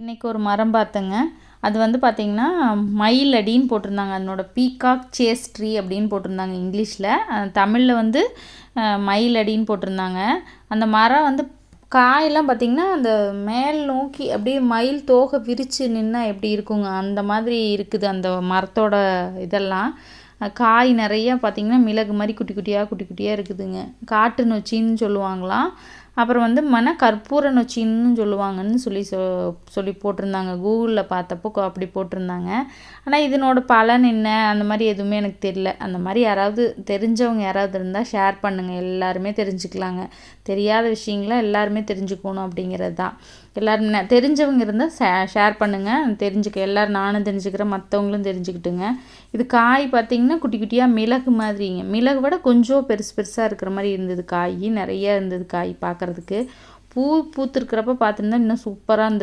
இன்றைக்கி ஒரு மரம் பார்த்தேங்க. அது வந்து பார்த்திங்கன்னா மயில் அடின்னு போட்டிருந்தாங்க. அதனோட பீகாக் சேஸ் ட்ரீ அப்படின்னு போட்டிருந்தாங்க இங்கிலீஷில். தமிழில் வந்து மயில் அடின்னு போட்டிருந்தாங்க. அந்த மரம் வந்து காயெல்லாம் பார்த்திங்கன்னா அந்த மேல் நோக்கி அப்படியே மயில் தோகை விரித்து நின்னா எப்படி இருக்குங்க? அந்த மாதிரி இருக்குது அந்த மரத்தோட இதெல்லாம். காய் நிறைய பார்த்திங்கன்னா மிளகு மாதிரி குட்டி குட்டியாக குட்டி குட்டியாக இருக்குதுங்க. காட்டு நொச்சின்னு சொல்லுவாங்களாம். அப்புறம் வந்து மன கற்பூர நொச்சின்னு சொல்லுவாங்கன்னு சொல்லி சொ சொல்லி போட்டிருந்தாங்க. கூகுளில் பார்த்தப்போ அப்படி போட்டிருந்தாங்க. ஆனால் இதனோட பலன் என்ன? அந்த மாதிரி எதுவுமே எனக்கு தெரியல. அந்த மாதிரி யாராவது தெரிஞ்சவங்க யாராவது இருந்தால் ஷேர் பண்ணுங்கள் எல்லாருமே தெரிஞ்சுக்கலாங்க. தெரியாத விஷயங்களை எல்லாருமே தெரிஞ்சுக்கணும் அப்படிங்கிறது தான். எல்லோரும் ந- தெரிஞ்சவங்க இருந்தால் ஷே ஷேர் பண்ணுங்கள் தெரிஞ்சுக்க எல்லோரும் நானும் தெரிஞ்சுக்கிறேன். மற்றவங்களும் தெரிஞ்சுக்கிட்டுங்க. இது காய் பார்த்திங்கன்னா குட்டி குட்டியாக மிளகு மாதிரிங்க. மிளகு விட கொஞ்சம் பெருசு பெருசாக இருக்கிற மாதிரி இருந்தது. காய் நிறைய இருந்தது காய் பார்க்குறதுக்கு பூ பூத்துருக்கிறப்ப பார்த்துருந்தா இன்னும் சூப்பராக இருந்திருக்கும்.